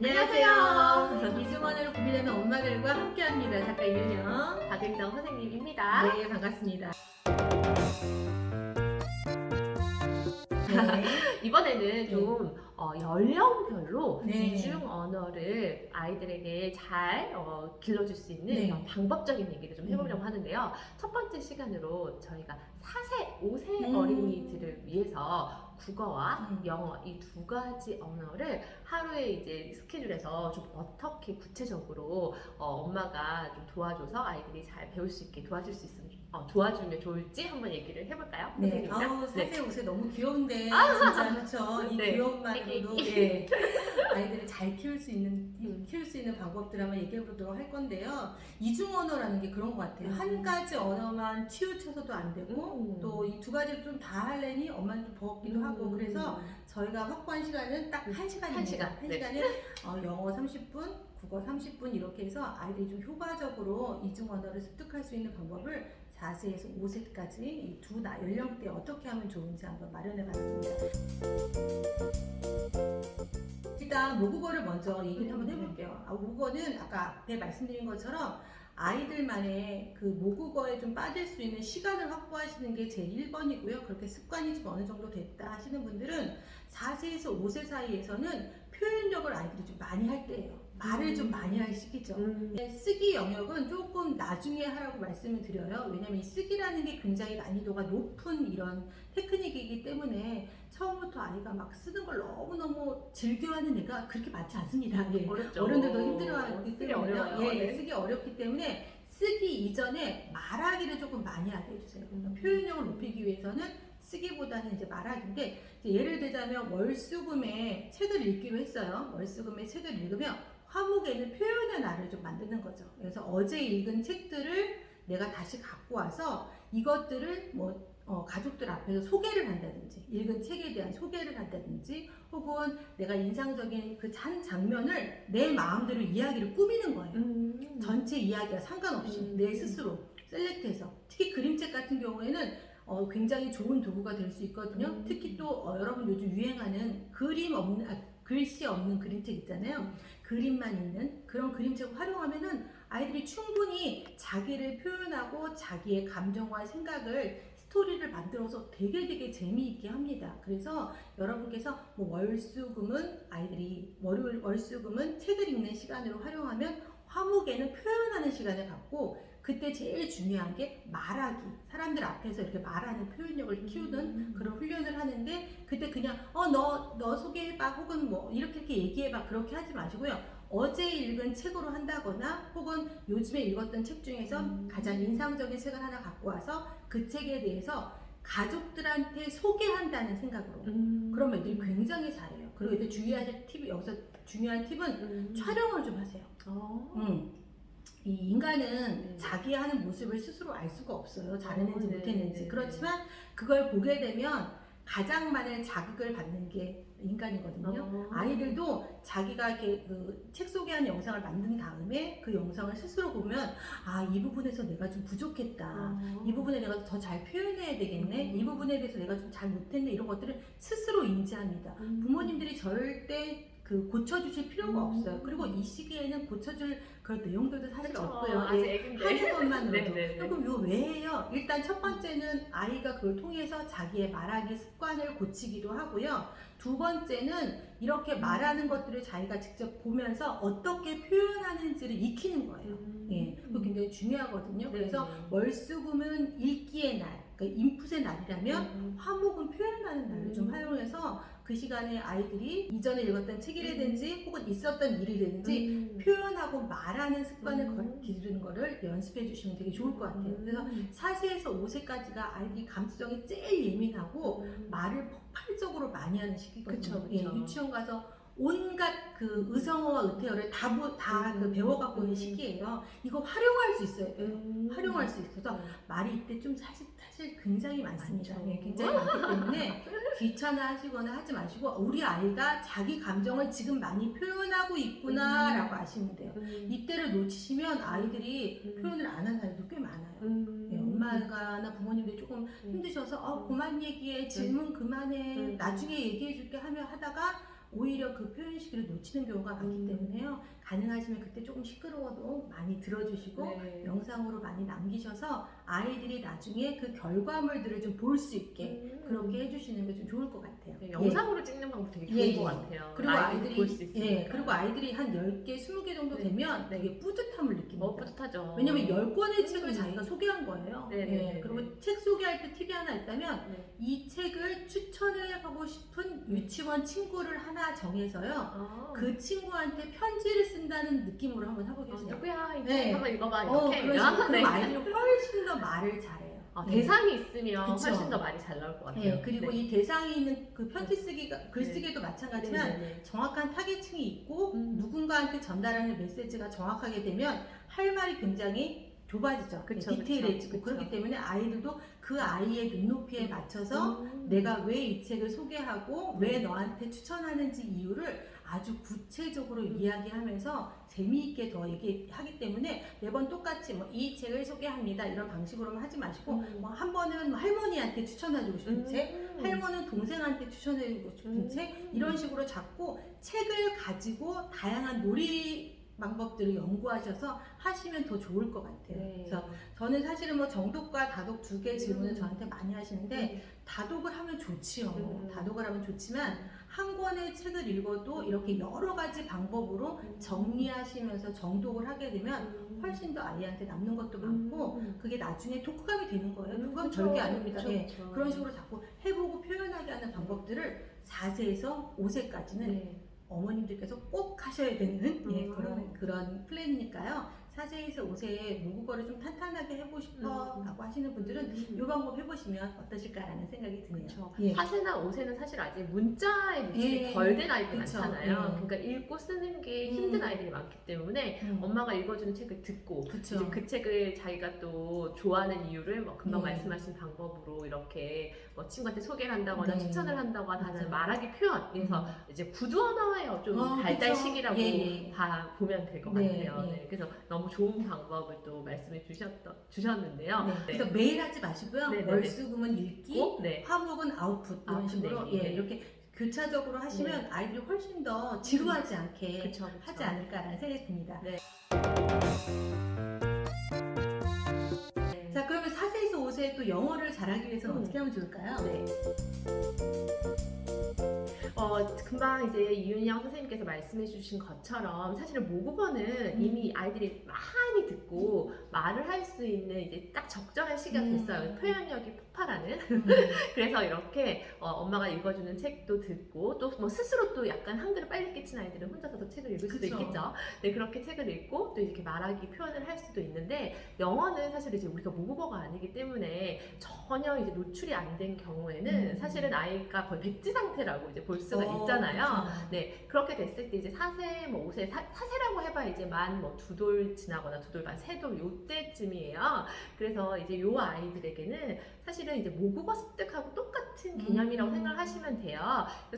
안녕하세요. 이중원으로 고민하는 엄마들과 함께합니다. 작가 이윤영. 박은정 선생님입니다. 네, 반갑습니다. 이번에는 좀 어, 연령별로 네. 이중 언어를 아이들에게 잘 어, 길러줄 수 있는 네. 어, 방법적인 얘기를 좀 해보려고 음. 하는데요. 첫 번째 시간으로 저희가 4세, 5세 음. 어린이들을 위해서 국어와 음. 영어 이 두 가지 언어를 하루에 이제 스케줄에서 좀 어떻게 구체적으로 어, 엄마가 좀 도와줘서 아이들이 잘 배울 수 있게 도와줄 수 있으면 어, 도와주면 좋을지 한번 얘기를 해볼까요? 네, 선생님이랑? 아우 네. 사세 옷에 너무 귀여운데 진짜 그렇죠. 이 네. 귀여움만으로도 예, 아이들을 잘 키울 수 있는 음. 키울 수 있는 방법들 한번 얘기해 보도록 할 건데요. 이중 언어라는 게 그런 것 같아요. 음. 한 가지 언어만 치우쳐서도 안 되고 음. 또이 두 가지를 좀 다 할래니 엄마는 좀 버겁기도 하고 그래서 저희가 확보한 시간은 딱 한 시간입니다. 한 시간, 한 네. 시간에 어, 영어 30분, 국어 30분 이렇게 해서 아이들이 좀 효과적으로 이중 언어를 습득할 수 있는 방법을 4세에서 5세까지 이 두 연령대에 어떻게 하면 좋은지 한번 마련해 봤습니다. 일단 모국어를 먼저 얘기를 한번 해볼게요. 아, 모국어는 아까 앞에 말씀드린 것처럼 아이들만의 그 모국어에 좀 빠질 수 있는 시간을 확보하시는 게 제일 1번이고요. 그렇게 습관이 좀 어느 정도 됐다 하시는 분들은 4세에서 5세 사이에서는 표현력을 아이들이 좀 많이 할 때예요. 말을 좀 많이 할 시기죠. 음. 네, 쓰기 영역은 조금 나중에 하라고 말씀을 드려요. 왜냐면 이 쓰기라는 게 굉장히 난이도가 높은 이런 테크닉이기 때문에 처음부터 아이가 막 쓰는 걸 너무너무 즐겨하는 애가 그렇게 많지 않습니다. 예. 어렵죠. 어른들도 힘들어하기 쓰기 때문에 어려워요. 예, 네. 쓰기 어렵기 때문에 쓰기 이전에 말하기를 조금 많이 하게 해주세요. 그러니까 표현력을 높이기 위해서는 쓰기보다는 이제 말하기인데 이제 예를 들자면 월수금에 책을 읽기로 했어요. 월수금에 책을 읽으면 화목에는 표현의 날을 좀 만드는 거죠. 그래서 어제 읽은 책들을 내가 다시 갖고 와서 이것들을 뭐 어, 가족들 앞에서 소개를 한다든지 읽은 책에 대한 소개를 한다든지 혹은 내가 인상적인 그 한 장면을 내 마음대로 이야기를 꾸미는 거예요. 음. 전체 이야기와 상관없이 음. 내 스스로 셀렉트해서 특히 그림책 같은 경우에는 어, 굉장히 좋은 도구가 될 수 있거든요. 음. 특히 또 어, 여러분 요즘 유행하는 그림 없는 아, 글씨 없는 그림책 있잖아요. 음. 그림만 있는 그런 그림책을 활용하면은 아이들이 충분히 자기를 표현하고 자기의 감정과 생각을 스토리를 만들어서 되게 되게 재미있게 합니다. 그래서 여러분께서 뭐 월수금은 아이들이 월요일 월수금은 책을 읽는 시간으로 활용하면 화목에는 표현하는 시간을 갖고 그때 제일 중요한 게 말하기 사람들 앞에서 이렇게 말하는 표현력을 키우는 음. 그런 훈련을 하는데 그때 그냥 어너너 소개해봐 혹은 뭐 이렇게 이렇게 얘기해봐 그렇게 하지 마시고요 어제 읽은 책으로 한다거나 혹은 요즘에 읽었던 책 중에서 음. 가장 인상적인 책을 하나 갖고 와서 그 책에 대해서 가족들한테 소개한다는 생각으로 음. 그럼 애들이 굉장히 잘해요 그리고 애들 주의하실 팁이 여기서 중요한 팁은 음. 촬영을 좀 하세요 어. 음. 이 인간은 네. 자기 하는 모습을 스스로 알 수가 없어요. 잘했는지 어, 네, 못했는지. 네, 그렇지만 그걸 보게 되면 가장 많은 자극을 받는 게 인간이거든요. 어. 아이들도 자기가 이렇게 그 책 소개하는 영상을 만든 다음에 그 영상을 스스로 보면 아, 이 부분에서 내가 좀 부족했다. 어. 이 부분에 내가 더 잘 표현해야 되겠네. 음. 이 부분에 대해서 내가 좀 잘 못했네. 이런 것들을 스스로 인지합니다. 음. 부모님들이 절대 그 고쳐주실 필요가 음. 없어요. 그리고 이 시기에는 고쳐줄 그런 내용들도 사실 그쵸. 없고요. 아직 예, 애긴데. 하는 것만으로도. 네, 네, 네. 그럼 요 외에요. 일단 첫 번째는 아이가 그걸 통해서 자기의 말하기 습관을 고치기도 하고요. 두 번째는 이렇게 말하는 것들을 자기가 직접 보면서 어떻게 표현하는지를 익히는 거예요. 음. 예, 그거 굉장히 중요하거든요. 네, 그래서 네. 월수금은 읽기의 날, 그러니까 인풋의 날이라면 음. 화목은 표현하는 날을 좀 음. 활용해서 그 시간에 아이들이 이전에 읽었던 책이라든지 혹은 있었던 일이라든지 음. 표현하고 말하는 습관을 음. 걸- 기르는 거를 연습해 주시면 되게 좋을 것 같아요. 그래서 음. 4세에서 5세까지가 아이들이 감수성이 제일 예민하고 음. 말을 폭발적으로 많이 하는 시기거든요. 그쵸, 그쵸. 예, 유치원 가서 온갖 그 의성어와 의태어를 다다그 음. 배워갖고 있는 음. 시기예요. 이거 활용할 수 있어요. 음. 활용할 수 있어서 음. 말이 이때 좀 사실 사실 굉장히 많습니다. 예, 굉장히 많기 때문에 귀찮아 하시거나 하지 마시고 우리 아이가 자기 감정을 지금 많이 표현하고 있구나라고 아시면 돼요. 음. 이때를 놓치시면 아이들이 음. 표현을 안 하는 아이도 꽤 많아요. 음. 예, 엄마가나 부모님들이 조금 음. 힘드셔서 어 그만 얘기해 질문 그만해 음. 나중에 얘기해 줄게 하며 하다가 오히려 그 표현 시기를 놓치는 경우가 많기 음. 때문에요. 가능하시면 그때 조금 시끄러워도 많이 들어주시고 네. 영상으로 많이 남기셔서 아이들이 나중에 그 결과물들을 좀 볼 수 있게 음. 그렇게 해주시는 게 좀 좋을 것 같아요. 네, 예. 영상으로 찍는 방법 되게 좋은 예, 것 예. 같아요. 그리고 아이들이 아이들이 볼수 있으니까. 예, 그리고 아이들이 한 10개, 20개 정도 네. 되면 되게 뿌듯함을 느낍니다. 어, 뿌듯하죠. 왜냐면 10권의 책을 음. 자기가 소개한 거예요. 네, 네, 예, 네, 그리고 책 소개할 때 팁이 하나 있다면 네. 이 책을 추천을 하고 싶은 유치원 친구를 하나 정해서요. 아. 그 친구한테 편지를 쓴다는 느낌으로 한번 어, 해보겠어요. 누구야 이책 네. 한번 읽어봐 어, 이렇게 그런 식으로. 네. 그럼 아이들이 훨씬 더 말을 잘해요. 어, 네. 대상이 있으면 그쵸. 훨씬 더 말이 잘 나올 것 같아요. 예, 그리고 네. 이 대상이 있는 그 편지 쓰기가 글쓰기도 마찬가지만 네, 네, 네. 정확한 타겟층이 있고 음. 누군가한테 전달하는 메시지가 정확하게 되면 할 말이 굉장히 좁아지죠. 그쵸, 네, 디테일해지고 그쵸, 그렇기. 때문에 아이들도 그 아이의 눈높이에 맞춰서 음. 내가 왜 이 책을 소개하고 왜 너한테 추천하는지 이유를 아주 구체적으로 음. 이야기하면서 재미있게 더 얘기하기 때문에 매번 똑같이 뭐 이 책을 소개합니다 이런 방식으로만 하지 마시고 음. 뭐한 번은 뭐 할머니한테 추천해주고 싶은 책, 음. 할머니는 동생한테 추천해주고 싶은 음. 책 이런 식으로 자꾸 책을 가지고 다양한 놀이 방법들을 연구하셔서 하시면 더 좋을 것 같아요. 네. 그래서 저는 사실은 뭐 정독과 다독 두 개 질문을 음. 저한테 많이 하시는데 다독을 하면 좋지요. 음. 다독을 하면 좋지만 한 권의 책을 읽어도 이렇게 여러 가지 방법으로 음. 정리하시면서 정독을 하게 되면 음. 훨씬 더 아이한테 남는 것도 많고 음. 그게 나중에 독후감이 되는 거예요. 음, 그건 그쵸, 별게 아닙니다. 그쵸, 예. 그쵸. 그런 식으로 자꾸 해보고 표현하게 하는 방법들을 4세에서 5세까지는 네. 어머님들께서 꼭 하셔야 되는 예, 음. 그런 그런 플랜이니까요. 4세에서 5세에 모국어를 좀 탄탄하게 해보고 싶어라고 음. 하시는 분들은 음. 이 방법 해보시면 어떠실까라는 생각이 드네요. 그렇죠. 예. 4세나 5세는 사실 아직 문자에 노출이 예. 덜 된 아이들이 그쵸. 많잖아요. 예. 그러니까 읽고 쓰는 게 음. 힘든 아이들이 많기 때문에 음. 엄마가 읽어주는 책을 듣고 그쵸. 이제 그 책을 자기가 또 좋아하는 이유를 뭐 금방 네. 말씀하신 방법으로 이렇게 뭐 친구한테 소개를 한다거나 네. 추천을 한다거나 맞아요. 하는 말하기 표현 그래서 음. 이제 구두 언어의 좀 어, 발달 그쵸. 시기라고 예, 예. 봐 보면 될 것 네, 같아요. 네. 네. 그래서 너무 좋은 방법을 또 말씀해 주셨던 주셨는데요. 네. 그래서 매일 하지 마시고요. 네, 네, 월수금은 읽기, 꼭, 네. 화목은 아웃풋 이런 아웃풋, 식으로 네, 예, 네. 이렇게 교차적으로 하시면 아이들이 훨씬 더 지루하지 않게 그쵸, 그쵸. 하지 않을까라는 생각이 듭니다. 네. 네. 자, 그러면 4세에서 5세에 또 영어를 잘하기 위해서는 음. 어떻게 하면 좋을까요? 네. 어, 금방 이제 이윤영 선생님께서 말씀해 주신 것처럼 사실은 모국어는 음. 이미 아이들이 많이 듣고 말을 할 수 있는 이제 딱 적절한 시기가 음. 됐어요. 표현력이 폭발하는. 음. 그래서 이렇게 어, 엄마가 읽어주는 책도 듣고 또 뭐 스스로 또 약간 한글을 빨리 깨친 아이들은 혼자서도 책을 읽을 수도 그쵸. 있겠죠. 네, 그렇게 책을 읽고 또 이렇게 말하기 표현을 할 수도 있는데 영어는 사실 이제 우리가 모국어가 아니기 때문에 전혀 이제 노출이 안 된 경우에는 음. 사실은 아이가 거의 백지 상태라고 이제 볼 수가 어, 있잖아요. 그쵸. 네, 그렇게 됐을 때 이제 4세, 뭐 5세, 사, 4세라고 해봐 이제 만 뭐 두 돌 지나거나 두 돌 반, 세 돌 요때쯤이에요. 그래서 이제 요 아이들에게는 사실은 이제 모국어 습득하고 똑같은 개념이라고 음. 생각을 하시면 돼요.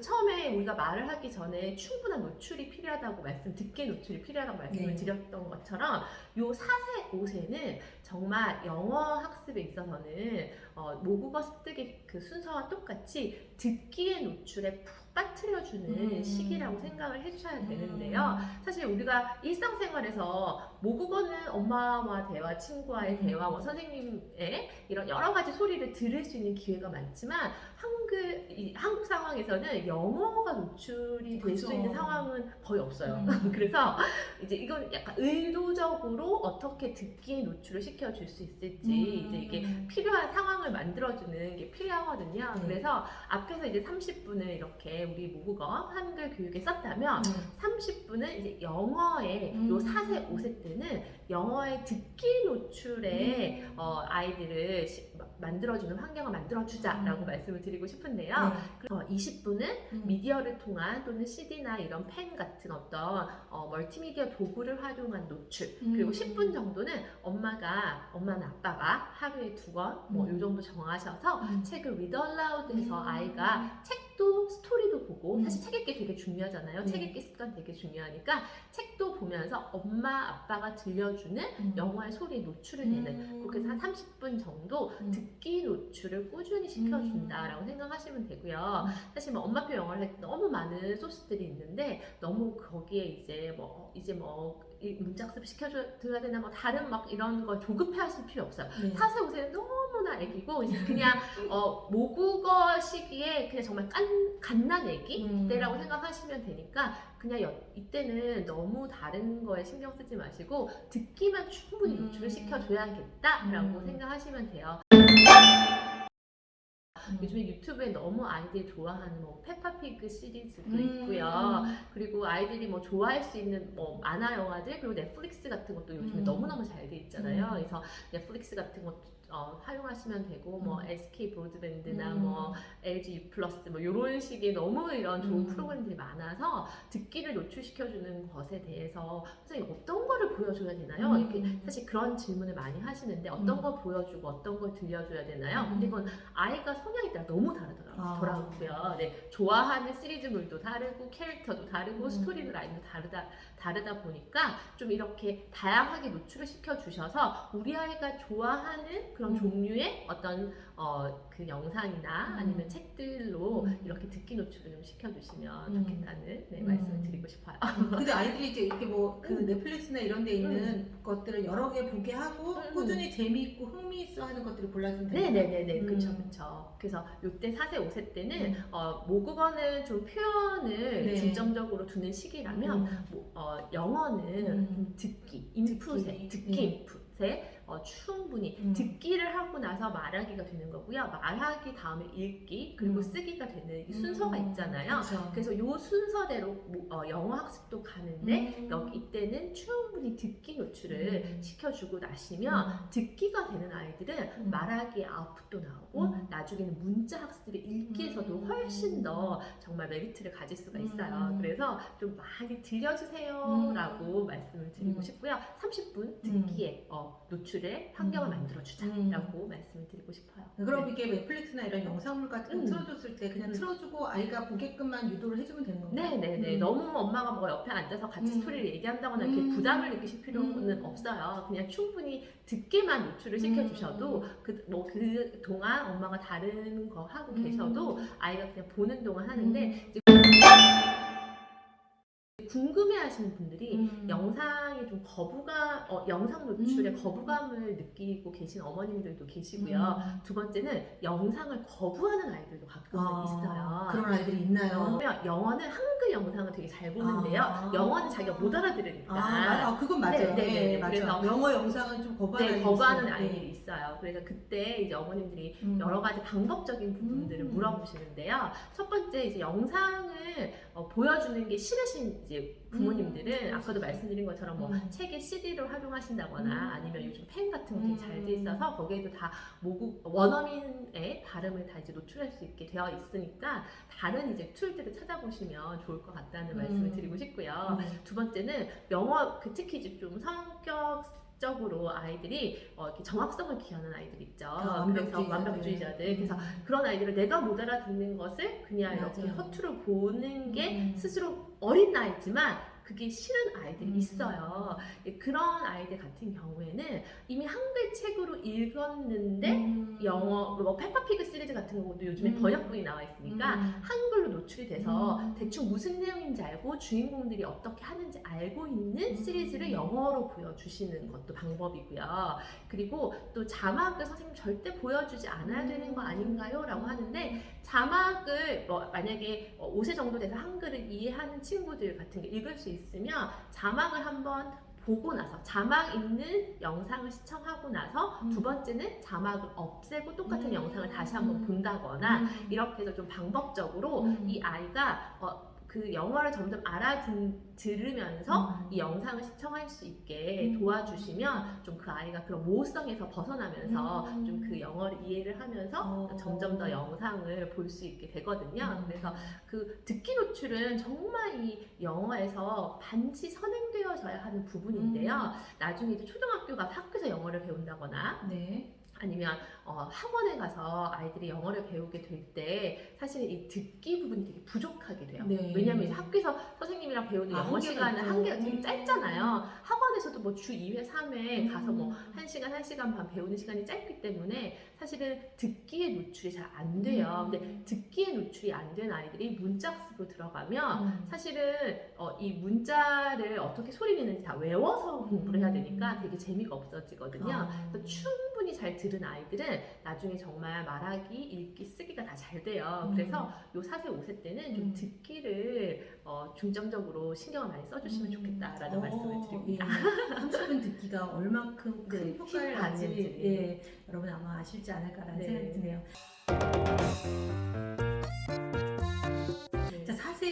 처음에 우리가 말을 하기 전에 충분한 노출이 필요하다고 말씀, 듣기의 노출이 필요하다고 말씀을 네. 드렸던 것처럼 요 4세, 5세는 정말 영어 학습에 있어서는 어, 모국어 습득의 그 순서와 똑같이 듣기의 노출에 푹 빠뜨려주는 음. 시기라고 생각을 해주셔야 되는데요. 사실 우리가 일상생활에서 모국어는 엄마와 대화, 친구와의 음. 대화, 뭐 선생님의 이런 여러 가지 소리를 들을 수 있는 기회가 많지만 한글, 이 한국 상황에서는 영어가 노출이 될 수. 있는 상황은 거의 없어요. 음. 그래서 이제 이건 약간 의도적으로 어떻게 듣기에 노출을 시켜 줄 수 있을지 이제 이게 음. 필요한 상황을 만들어 주는 게 필요하거든요. 네. 그래서 앞에서 이제 30분을 이렇게 우리 모국어 한글 교육에 썼다면 음. 30분은 이제 영어의 음. 요 4세, 5세 때는 영어의 듣기 노출에 음. 어, 아이들을 시- 마- 만들어주는 환경을 만들어주자라고 음. 말씀을 드리고 싶은데요. 네. 어, 20분은 음. 미디어를 통한 또는 CD나 이런 펜 같은 어떤 어, 멀티미디어 도구를 활용한 노출 그리고 음. 10분 정도는 엄마가 엄마나 아빠가 하루에 두 권뭐 음. 요 정도 정하셔서 음. 책을 read aloud 해서 음. 아이가 책도 스토리도 보고 음. 사실 책 읽기 되게 중요하잖아요. 네. 책 읽기 습관 되게 중요하니까 책도 보면서 엄마 아빠가 들려주는 음. 영화의 소리에 노출을 되는 음. 그렇게 해서 한 30분 정도 음. 듣기 듣기 노출을 꾸준히 시켜준다라고 생각하시면 되고요. 음. 사실 뭐 엄마표 영어를 할 때 너무 많은 소스들이 있는데 너무 거기에 이제 뭐 이제 뭐이 문짝습 시켜줘야 되나 뭐 다른 막 이런 걸 조급해하실 필요 없어요. 네. 사세 오세는 너무나 애기고 이제 그냥 어, 모국어 시기에 그냥 정말 깐, 갓난 애기 음. 때라고 생각하시면 되니까 그냥 여- 이때는 너무 다른 거에 신경 쓰지 마시고 듣기만 충분히 음. 노출을 시켜줘야겠다라고 음. 생각하시면 돼요. 음. 요즘에 유튜브에 너무 아이들이 좋아하는 뭐 페파피그 시리즈도 음. 있고요. 그리고 아이들이 뭐 좋아할 수 있는 뭐 만화 영화들 그리고 넷플릭스 같은 것도 요즘에 음. 너무너무 잘 돼 있잖아요. 음. 그래서 넷플릭스 같은 것 어, 활용하시면 되고 뭐 음. SK 브로드밴드나 음. 뭐 LG 플러스 뭐 이런 식의 너무 이런 좋은 음. 프로그램들이 많아서 듣기를 노출시켜주는 것에 대해서 선생님 어떤 거를 보여줘야 되나요? 음. 이렇게 사실 그런 질문을 많이 하시는데 어떤 음. 거 보여주고 어떤 걸 들려줘야 되나요? 음. 근데 이건 아이가 성향에 따라 너무 다르더라고요. 아. 더라고요. 네, 좋아하는 시리즈물도 다르고 캐릭터도 다르고 음. 스토리 라인도 다르다 다르다 보니까 좀 이렇게 다양하게 노출을 시켜 주셔서 우리 아이가 좋아하는 그런 음. 종류의 어떤 어, 그 영상이나 음. 아니면 책들로 음. 이렇게 듣기 노출을 좀 시켜주시면 음. 좋겠다는 네, 음. 말씀을 드리고 싶어요. 근데 아이들이 이제 이렇게 뭐 그 음. 넷플릭스나 이런 데 있는 것들을 여러 개 보게 하고 음. 꾸준히 재미있고 흥미있어 하는 것들을 골라주면 돼요. 네네네네 음. 그쵸 그쵸 그래서 요때 4세 5세 때는 음. 어, 모국어는 좀 표현을 네. 중점적으로 두는 시기라면 음. 뭐, 어, 영어는 음. 좀 듣기, 인풋에 듣기. 듣기, 네. 인풋에 어, 충분히 음. 듣기를 하고 나서 말하기가 되는 거고요. 말하기 다음에 읽기 그리고 음. 쓰기가 되는 이 순서가 음. 있잖아요. 그쵸. 그래서 요 순서대로 뭐, 어, 영어 학습도 가는데 음. 여기 이때는 충분히 듣기 노출을 음. 시켜주고 나시면 듣기가 되는 아이들은 음. 말하기에 아웃풋도 나오고 음. 나중에는 문자 학습의 읽기에서도 음. 훨씬 더 정말 메리트를 가질 수가 있어요. 음. 그래서 좀 많이 들려주세요라고 음. 말씀을 드리고 음. 싶고요. 30분 듣기에 어, 노출 의 환경을 음. 만들어주자라고 말씀을 드리고 싶어요. 그럼 네. 이게 넷플릭스나 이런 영상물 같은 거 음. 틀어줬을 때 그냥 음. 틀어주고 아이가 보게끔만 유도를 해주면 되는 건가요? 네네네. 음. 너무 엄마가 뭐 옆에 앉아서 같이 음. 스토리를 얘기한다거나 이렇게 음. 부담을 느끼실 필요는 음. 없어요. 그냥 충분히 듣기만 노출을 시켜주셔도 음. 그 뭐 그 동안 엄마가 다른 거 하고 계셔도 음. 아이가 그냥 보는 동안 하는데 음. 이제 궁금해하시는 분들이 음. 영상에 좀 거부감, 어, 영상 노출에 음. 거부감을 느끼고 계신 어머님들도 계시고요. 음. 두 번째는 영상을 거부하는 아이들도 가끔은 아, 있어요. 그런 아이들이 있나요? 그러면 영어는 한글 영상을 되게 잘 보는데요. 아. 영어는 자기가 못 알아들으니까. 아, 맞- 아, 그건 맞아요. 네, 네, 네. 네, 맞아요. 그래서- 영어 영상은 좀 거부하는 네, 거부하는. 아이들이 네. 있어요. 그래서 그때 이제 어머님들이 음. 여러 가지 방법적인 부분들을 음. 물어보시는데요. 첫 번째 이제 영상을 어, 보여주는 게 싫으신 이제 부모님들은 음, 아까도 말씀드린 것처럼 뭐 음. 책에 CD를 활용하신다거나 음. 아니면 요즘 펜 같은 거 되게 잘돼 음. 있어서 거기에도 다 모국 원어민의 발음을 다 이제 노출할 수 있게 되어 있으니까 다른 이제 툴들을 찾아보시면 좋을 것 같다는 음. 말씀을 드리고 싶고요. 네. 두 번째는 영어 그 특히 이제 좀 성격 적으로 아이들이 어, 이렇게 정확성을 기하는 아이들 있죠. 아, 그래서 완벽주의자들. 그래서 음. 그런 아이들은 내가 못 알아듣는 것을 그냥 이렇게 맞아요. 허투루 보는 게 음. 스스로 어린 나이지만 그게 싫은 아이들이 음. 있어요. 예, 그런 아이들 같은 경우에는 이미 한글 책으로 읽었는데 음. 영어 뭐 페퍼피그 시리즈 같은 것도 요즘에 음. 번역본이 나와 있으니까 음. 한글로 노출이 돼서 음. 대충 무슨 내용인지 알고 주인공들이 어떻게 하는지 알고 있는 음. 시리즈를 영어로 보여주시는 것도 방법이고요. 그리고 또 자막을 선생님 절대 보여주지 않아야 되는 거 아닌가요? 라고 하는데 자막을 뭐 만약에 5세 정도 돼서 한글을 이해하는 친구들 같은 게 읽을 수 있 으면 자막을 한번 보고 나서 자막 있는 영상을 시청하고 나서 음. 두 번째는 자막을 없애고 똑같은 음. 영상을 다시 한번 본다거나 음. 이렇게 해서 좀 방법적으로 음. 이 아이가 어, 그 영어를 점점 알아들으면서 음. 이 영상을 시청할 수 있게 음. 도와주시면 좀 그 아이가 그런 모호성에서 벗어나면서 음. 좀그 영어를 이해를 하면서 어. 점점 더 영상을 볼 수 있게 되거든요. 음. 그래서 그 듣기 노출은 정말 이 영어에서 반드시 선행되어져야 하는 부분인데요. 음. 나중에 이제 초등학교 가서 학교에서 영어를 배운다거나 네. 아니면 어, 학원에 가서 아이들이 영어를 배우게 될 때 사실 이 듣기 부분이 되게 부족하게 돼요. 네. 왜냐하면 이제 학교에서 선생님이랑 배우는 아, 영어 한계가 시간은 있죠. 한계가 되게 음. 짧잖아요. 학원에서도 뭐 주 2회, 3회 가서 뭐 음. 1시간, 1시간 반 배우는 시간이 짧기 때문에 사실은 듣기에 노출이 잘 안 돼요. 음. 근데 듣기에 노출이 안 된 아이들이 문자학습으로 들어가면 음. 사실은 어, 이 문자를 어떻게 소리 내는지 다 외워서 공부를 해야 되니까 되게 재미가 없어지거든요. 아. 그래서 충분히 잘 들은 아이들은 나중에 정말 말하기, 읽기, 쓰기가 다 잘 돼요. 음. 그래서 요 4세, 5세 때는 좀 음. 듣기를 어, 중점적으로 신경을 많이 써주시면 좋겠다라는 어, 말씀을 드립니다. 예. 30분 듣기가 얼마큼 큰 네, 효과를 힘 나지 받는지. 예, 여러분 아마 아실지 않을까라는 네. 생각이 드네요.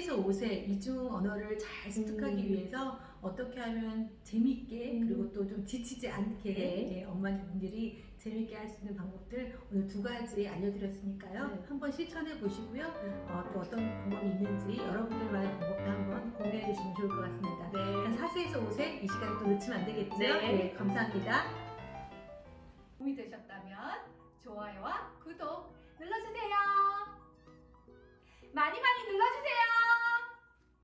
자, 4세에서 5세 이중 언어를 잘 습득하기 음. 위해서 어떻게 하면 재밌게 음. 그리고 또 좀 지치지 않게 네. 예, 엄마분들이 재밌게 할 수 있는 방법들 오늘 두 가지 알려드렸으니까요. 네. 한번 실천해 보시고요. 어, 또 어떤 방법이 있는지 여러분들만의 방법도 한번 공유해 주시면 좋을 것 같습니다. 네. 4세에서 5세 이 시간 또 놓치면 안 되겠죠? 네. 감사합니다. 도움이 되셨다면 좋아요와 구독. 많이 많이 눌러주세요.